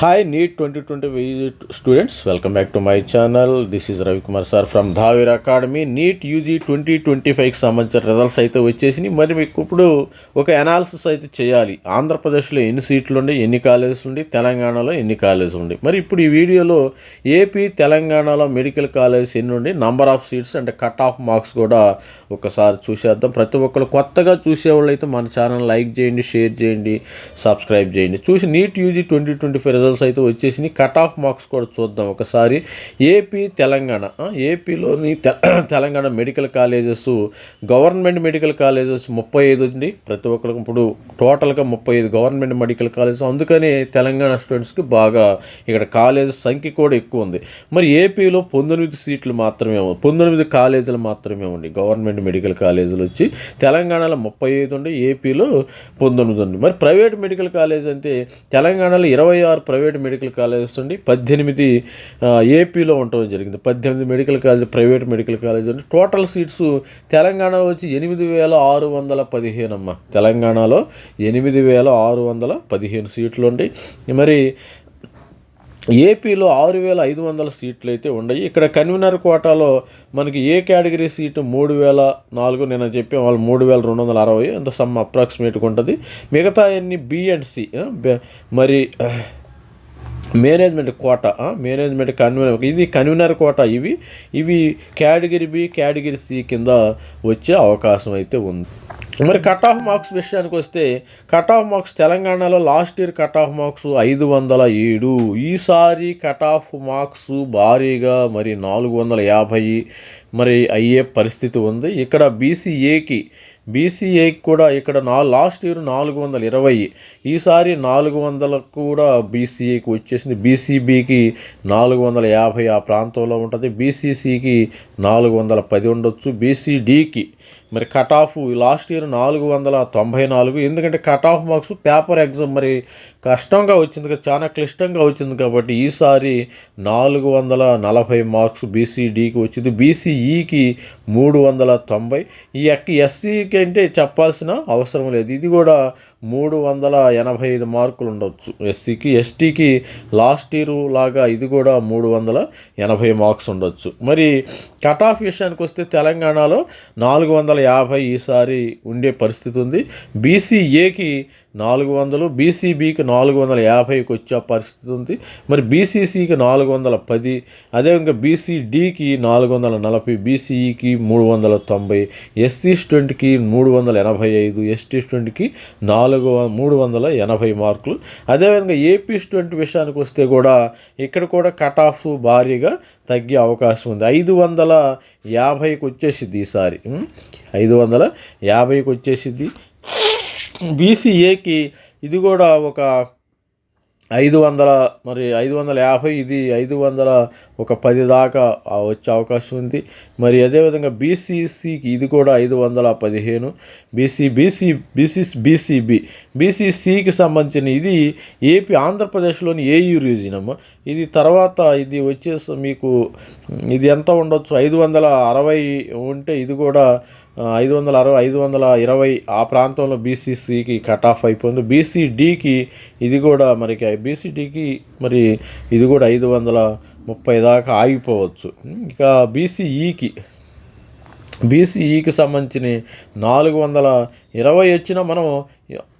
Hi NEET twenty twenty visit students welcome back to my channel this is Ravikumar sir from Dhaveer academy NEET UG twenty twenty ఫైవ్కి సంబంధించిన results అయితే వచ్చేసినాయి. మరి మీకు ఇప్పుడు ఒక అనాలిసిస్ అయితే చేయాలి. ఆంధ్రప్రదేశ్లో ఎన్ని సీట్లు ఉండి ఎన్ని కాలేజెస్ ఉండి తెలంగాణలో ఎన్ని కాలేజెస్ ఉండి. మరి ఇప్పుడు ఈ వీడియోలో ఏపీ తెలంగాణలో మెడికల్ కాలేజెస్ ఎన్ని ఉండి నంబర్ ఆఫ్ సీట్స్ అంటే కట్ ఆఫ్ మార్క్స్ కూడా ఒకసారి చూసేద్దాం. ప్రతి ఒక్కరు కొత్తగా చూసేవాళ్ళు అయితే మన ఛానల్ లైక్ చేయండి షేర్ చేయండి సబ్స్క్రైబ్ చేయండి. చూసి NEET UG twenty twenty five results అయితే వచ్చేసినాయి. కట్ ఆఫ్ మార్క్స్ కూడా చూద్దాం ఒకసారి. ఏపీ తెలంగాణ. ఏపీలోని Telangana medical colleges government medical colleges ముప్పై ఐదు ఉంది. ప్రతి ఒక్కరికి ఇప్పుడు టోటల్గా ముప్పై ఐదు గవర్నమెంట్ మెడికల్ కాలేజెస్ అందుకని తెలంగాణ స్టూడెంట్స్కి బాగా ఇక్కడ కాలేజెస్ సంఖ్య కూడా ఎక్కువ ఉంది. మరి ఏపీలో పంతొమ్మిది సీట్లు మాత్రమే పంతొమ్మిది కాలేజీలు మాత్రమే ఉండి గవర్నమెంట్ మెడికల్ కాలేజీలు వచ్చి తెలంగాణలో ముప్పై ఐదు ఉండి ఏపీలో పంతొమ్మిది ఉంది. మరి ప్రైవేట్ మెడికల్ కాలేజ్ అంటే తెలంగాణలో ఇరవై ఆరు ప్రైవేట్ ప్రైవేట్ మెడికల్ కాలేజెస్ నుండి పద్దెనిమిది ఏపీలో ఉండటం జరిగింది. పద్దెనిమిది medical college private medical college ఉంది టోటల్ సీట్స్ తెలంగాణలో వచ్చి ఎనిమిది వేల ఆరు వందల పదిహేను అమ్మ. తెలంగాణలో ఎనిమిది వేల ఆరు వందల పదిహేను సీట్లు ఉండి మరి ఏపీలో ఆరు వేల ఐదు వందల సీట్లు అయితే ఉన్నాయి ఇక్కడ కన్వీనర్ కోటాలో మనకి ఏ కేటగిరీ సీటు మూడు వేల నాలుగు నేను చెప్పి వాళ్ళు మూడు వేల రెండు వందల అరవై అంత సమ్ అప్రాక్సిమేట్గా ఉంటుంది. మిగతా అన్ని బి అండ్ సి మరి మేనేజ్మెంట్ కోట మేనేజ్మెంట్ కన్వీనర్ ఇది కన్వీనర్ కోట ఇవి ఇవి కేటగిరీ బి కేటగిరీ సి కింద వచ్చే అవకాశం అయితే ఉంది. మరి కట్ ఆఫ్ మార్క్స్ విషయానికి వస్తే కట్ ఆఫ్ మార్క్స్ తెలంగాణలో last year cut off marks ఐదు వందల ఏడు. ఈసారి కట్ ఆఫ్ మార్క్స్ భారీగా మరి నాలుగు వందల యాభై మరి అయ్యే పరిస్థితి ఉంది. ఇక్కడ బీసీఏకి బీసీఏకి కూడా ఇక్కడ నా లాస్ట్ ఇయర్ నాలుగు వందల ఇరవై ఈసారి నాలుగు వందలకు కూడా బీసీఏకి వచ్చేసింది. బీసీబీకి నాలుగు వందల యాభై ఆ ప్రాంతంలో ఉంటుంది. బీసీసీకి నాలుగు వందల పది ఉండొచ్చు. బీసీడీకి మరి కట్ ఆఫ్ లాస్ట్ ఇయర్ నాలుగు వందల తొంభై నాలుగు. ఎందుకంటే cut off marks paper exam మరి కష్టంగా వచ్చింది చాలా క్లిష్టంగా వచ్చింది కాబట్టి ఈసారి నాలుగు వందల నలభై మార్క్స్ బీసీడీకి వచ్చింది. బీసీఈకి మూడు వందల తొంభై. ఈ ఎస్సీకి అంటే చెప్పాల్సిన అవసరం లేదు. ఇది కూడా మూడు వందల ఎనభై ఐదు మార్కులు ఉండొచ్చు ఎస్సీకి ఎస్టీకి లాస్ట్ ఇయర్ లాగా ఇది కూడా మూడు వందల ఎనభై మార్క్స్ ఉండొచ్చు. మరి కట్ ఆఫ్ విషయానికి వస్తే తెలంగాణలో నాలుగు వందల యాభై ఈసారి ఉండే పరిస్థితి ఉంది. బీసీఏకి నాలుగు వందలు బీసీబీకి నాలుగు వందల యాభైకి వచ్చే పరిస్థితి ఉంది. మరి బీసీసీకి నాలుగు వందల పది అదేవిధంగా బీసీడీకి నాలుగు వందల నలభై బీసీఈకి మూడు వందల తొంభై ఎస్సీ స్టూడెంట్కి మూడు వందల ఎనభై ఐదు ఎస్టీ స్టూడెంట్కి నాలుగు మూడు వందల ఎనభై మార్కులు. అదేవిధంగా ఏపీ స్టూడెంట్ విషయానికి వస్తే కూడా ఇక్కడ కూడా కట్ ఆఫ్ భారీగా తగ్గే అవకాశం ఉంది. ఐదు వందల యాభైకి వచ్చేసిద్ది ఈసారి ఐదు వందల యాభైకి వచ్చేసిద్ది. బీసీఏకి ఇది కూడా ఒక ఐదు వందల మరి ఐదు వందల యాభై ఇది ఐదు వందల ఒక పది దాకా వచ్చే అవకాశం ఉంది. మరి అదేవిధంగా బీసీసీకి ఇది కూడా ఐదు వందల పదిహేను. BC BC BC BC B బీసీసీకి సంబంధించిన ఇది ఏపీ ఆంధ్రప్రదేశ్లోని ఏయూ రీజియన్ ఇది తర్వాత ఇది వచ్చేసి మీకు ఇది ఎంత ఉండొచ్చు? ఐదు వందల అరవై ఉంటే ఇది కూడా ఐదు వందల అరవై ఐదు వందల ఇరవై ఆ ప్రాంతంలో బీసీసీకి కట్ ఆఫ్ అయిపోయింది. బీసీడీకి ఇది కూడా మరికి బీసీడీకి మరి ఇది కూడా ఐదు వందల ముప్పై దాకా ఆగిపోవచ్చు. ఇక బీసీఈకి బీసీఈకి సంబంధించిన నాలుగు వందల ఇరవై వచ్చినా మనం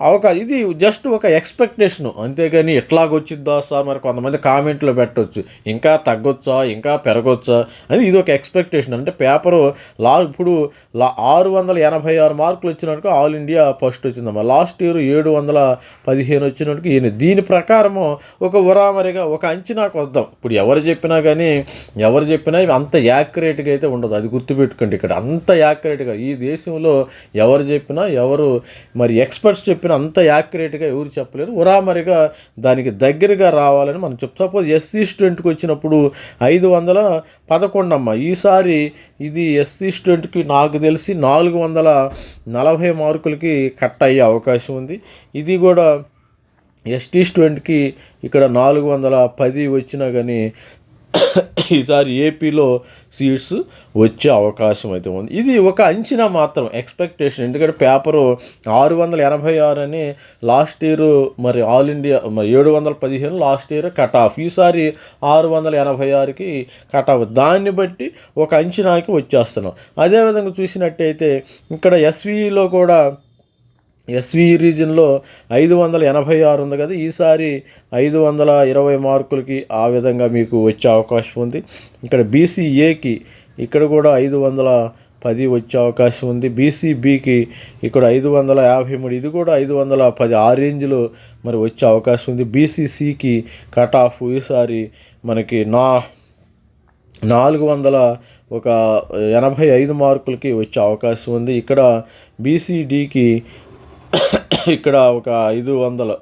అవకాశం ఇది జస్ట్ ఒక ఎక్స్పెక్టేషన్ అంతేగాని ఎట్లాగొచ్చిద్దా సార్ మరి కొంతమంది కామెంట్లో పెట్టవచ్చు ఇంకా తగ్గొచ్చా? ఇంకా పెరగొచ్చా? అని ఇది ఒక ఎక్స్పెక్టేషన్ అంటే పేపరు లా ఇప్పుడు లా ఆరు వందల ఎనభై ఆరు మార్కులు వచ్చినట్టుగా ఆల్ ఇండియా ఫస్ట్ వచ్చిందమ్మా. లాస్ట్ ఇయర్ ఏడు వందల పదిహేను వచ్చినట్టుగా ఈయన. దీని ప్రకారము ఒక ఉరామరిగా ఒక అంచనాకు వద్దాం ఇప్పుడు ఎవరు చెప్పినా కానీ ఎవరు చెప్పినా అంత యాక్యురేట్గా అయితే ఉండదు. అది గుర్తుపెట్టుకోండి ఇక్కడ. అంత యాక్యురేట్గా ఈ దేశంలో ఎవరు చెప్పినా ఎవరు మరి ఎక్స్పర్ట్స్ చెప్పిన అంత యాక్యురేట్గా ఎవరు చెప్పలేరు. ఉరామరిగా దానికి దగ్గరగా రావాలని మనం చెప్తాం. సపోజ్ ఎస్సీ స్టూడెంట్కి వచ్చినప్పుడు ఐదు వందల పదకొండు అమ్మ. ఈసారి ఇది ఎస్సీ స్టూడెంట్కి నాకు తెలిసి నాలుగు వందల నలభై మార్కులకి కట్ అయ్యే అవకాశం ఉంది. ఇది కూడా ఎస్టీ స్టూడెంట్కి ఇక్కడ నాలుగు వందల పది వచ్చినా కానీ ఈసారి ఏపీలో సీట్స్ వచ్చే అవకాశం అయితే ఉంది. ఇది ఒక అంచనా మాత్రం ఎక్స్పెక్టేషన్ ఎందుకంటే పేపరు ఆరు వందల ఎనభై ఆరు అని లాస్ట్ ఇయర్ మరి ఆల్ ఇండియా మరి ఏడు వందల పదిహేను లాస్ట్ ఇయర్ కట్ ఆఫ్. ఈసారి ఆరు వందల ఎనభై ఆరుకి కట్ ఆఫ్. దాన్ని బట్టి ఒక అంచనాకి వచ్చేస్తున్నాం. అదేవిధంగా చూసినట్టయితే ఇక్కడ ఎస్వీలో కూడా ఎస్వి రీజన్లో ఐదు వందల ఎనభై ఆరు ఉంది కదా. ఈసారి ఐదు వందల ఇరవై మార్కులకి ఆ విధంగా మీకు వచ్చే అవకాశం ఉంది. ఇక్కడ బీసీఏకి ఇక్కడ కూడా ఐదు వందల పది వచ్చే అవకాశం ఉంది. బీసీబీకి ఇక్కడ ఐదు వందల యాభై మూడు ఇది కూడా ఐదు వందల పది ఆ రేంజ్లో మరి వచ్చే అవకాశం ఉంది. బీసీసీకి కట్ ఆఫ్ ఈసారి మనకి నా నాలుగు వందల ఒక ఎనభై ఐదు మార్కులకి వచ్చే అవకాశం ఉంది. ఇక్కడ బీసీడీకి ఇక్కడ ఒక ఐదు వందల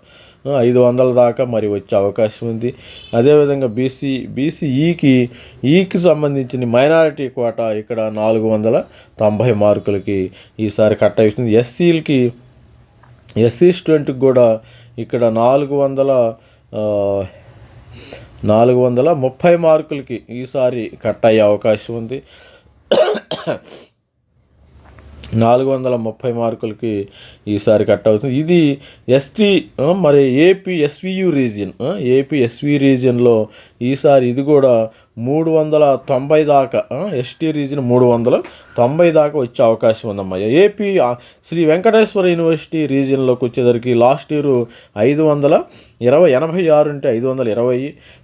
ఐదు వందల దాకా మరి వచ్చే అవకాశం ఉంది. అదేవిధంగా బీసీ బీసీఈకి ఈకి e సంబంధించిన మైనారిటీ కోట ఇక్కడ నాలుగు వందల తొంభై మార్కులకి ఈసారి కట్ అవుతుంది ఎస్సీలకి ఎస్సీ స్టూడెంట్కి కూడా ఇక్కడ నాలుగు వందల నాలుగు వందల ముప్పై మార్కులకి ఈసారి కట్ అయ్యే అవకాశం ఉంది. నాలుగు వందల ముప్పై మార్కులకి ఈసారి కట్ అవుతుంది. ఇది ఎస్టీ మరి AP SVU region AP SV రీజియన్లో ఈసారి ఇది కూడా మూడు వందల తొంభై దాకా ఎస్టీ రీజన్ మూడు వందల తొంభై దాకా వచ్చే అవకాశం ఉందమ్మా. ఏపీ శ్రీ వెంకటేశ్వర యూనివర్సిటీ రీజియన్లోకి వచ్చేసరికి లాస్ట్ ఇయర్ ఐదు వందల ఇరవై ఎనభై ఆరు ఉంటే ఐదు వందల ఇరవై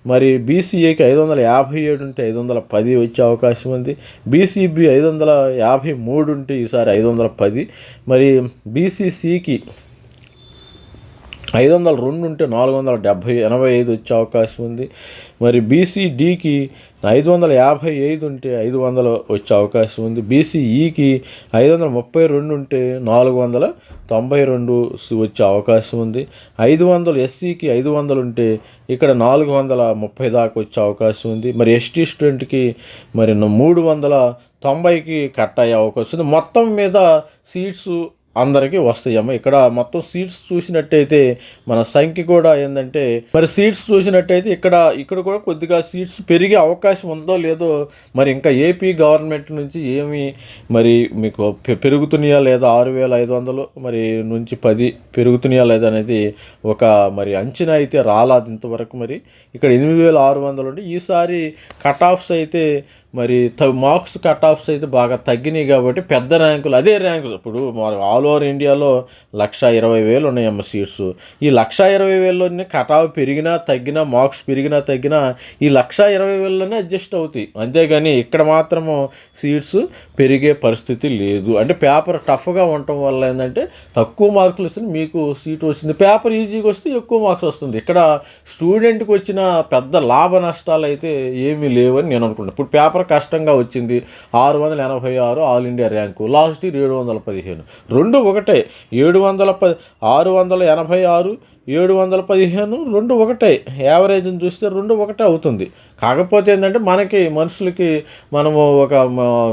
మరి బీసీఏకి ఐదు వందల యాభై ఏడు ఉంటే ఐదు వందల పది వచ్చే అవకాశం ఉంది. బీసీబీ ఐదు వందల యాభై మూడు ఉంటే ఈసారి ఐదు వందల పది మరి బీసీసీకి ఐదు వందల రెండు ఉంటే నాలుగు వందల డెబ్భై ఎనభై ఐదు వచ్చే అవకాశం ఉంది. మరి బీసీడీకి ఐదు వందల యాభై ఐదు ఉంటే ఐదు వందలు వచ్చే అవకాశం ఉంది. బీసీఈకి ఐదు వందల ముప్పై రెండు ఉంటే నాలుగు వందల తొంభై రెండు వచ్చే అవకాశం ఉంది. ఐదు వందలు ఎస్సీకి ఐదు వందలు ఉంటే ఇక్కడ నాలుగు వందల ముప్పై దాకా వచ్చే అవకాశం ఉంది. మరి ఎస్టీ స్టూడెంట్కి మరి మూడు వందల తొంభైకి కట్ అయ్యే అవకాశం ఉంది. మొత్తం మీద సీట్స్ అందరికీ వస్తాయమ్మ ఇక్కడ మొత్తం సీట్స్ చూసినట్టయితే మన సంఖ్య కూడా ఏంటంటే మరి సీట్స్ చూసినట్టయితే ఇక్కడ ఇక్కడ కూడా కొద్దిగా సీట్స్ పెరిగే అవకాశం ఉందో లేదో మరి ఇంకా ఏపీ గవర్నమెంట్ నుంచి ఏమి మరి మీకు పెరుగుతున్నాయా లేదా? ఆరు వేల ఐదు వందలు మరి నుంచి పది పెరుగుతున్నాయా లేదా అనేది ఒక మరి అంచనా అయితే రాలేదు ఇంతవరకు మరి. ఇక్కడ ఎనిమిది వేల ఆరు వందలు ఉండి ఈసారి కట్ ఆఫ్స్ అయితే మరి త మార్క్స్ కట్ ఆఫ్స్ అయితే బాగా తగ్గినాయి కాబట్టి పెద్ద ర్యాంకులు అదే ర్యాంకులు. ఇప్పుడు ఆల్ ఓవర్ ఇండియాలో లక్ష ఇరవై వేలు ఉన్నాయమ్మ సీట్స్. ఈ లక్ష ఇరవై వేలలోనే కట్ ఆఫ్ పెరిగినా తగ్గినా మార్క్స్ పెరిగినా తగ్గినా ఈ లక్ష ఇరవై వేలలోనే అడ్జస్ట్ అవుతాయి. అంతేగాని ఇక్కడ మాత్రము సీట్స్ పెరిగే పరిస్థితి లేదు. అంటే పేపర్ టఫ్గా ఉండటం వల్ల ఏంటంటే తక్కువ మార్కులు వస్తుంది మీకు సీట్ వచ్చింది. పేపర్ ఈజీగా వస్తే ఎక్కువ మార్క్స్ వస్తుంది. ఇక్కడ స్టూడెంట్కి వచ్చిన పెద్ద లాభ నష్టాలు అయితే ఏమీ లేవని నేను అనుకుంటున్నాను ఇప్పుడు పేపర్ కష్టంగా వచ్చింది. ఆరు వందల ఎనభై ఆరు all India rank. Last year ఏడు వందల పదిహేను. రెండు ఒకటే. ఏడు వందల పది ఆరు వందల ఎనభై ఆరు ఏడు వందల పదిహేను రెండు ఒకటే. యావరేజ్ని చూస్తే రెండు ఒకటే అవుతుంది. కాకపోతే ఏంటంటే మనకి మనుషులకి మనము ఒక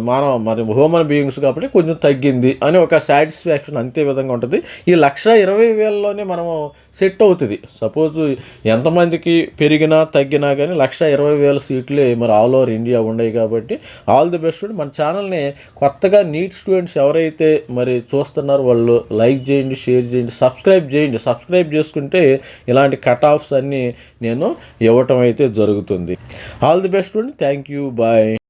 మానవ మరి హ్యూమన్ బీయింగ్స్ కాబట్టి కొంచెం తగ్గింది అని ఒక సాటిస్ఫాక్షన్ అంతే విధంగా ఉంటుంది. ఈ లక్ష ఇరవై వేలలోనే మనము సెట్ అవుతుంది. సపోజ్ ఎంతమందికి పెరిగినా తగ్గినా కానీ లక్ష ఇరవై వేల సీట్లే మరి ఆల్ ఓవర్ ఇండియా ఉన్నాయి కాబట్టి ఆల్ ది బెస్ట్ మన ఛానల్ని కొత్తగా నీట్ స్టూడెంట్స్ ఎవరైతే మరి చూస్తున్నారో వాళ్ళు లైక్ చేయండి షేర్ చేయండి సబ్స్క్రైబ్ చేయండి. సబ్స్క్రైబ్ చేసుకుని చూస్తుంటే ఇలాంటి కట్ ఆఫ్స్ అన్నీ నేను ఇవ్వటం అయితే జరుగుతుంది. All the best thank you bye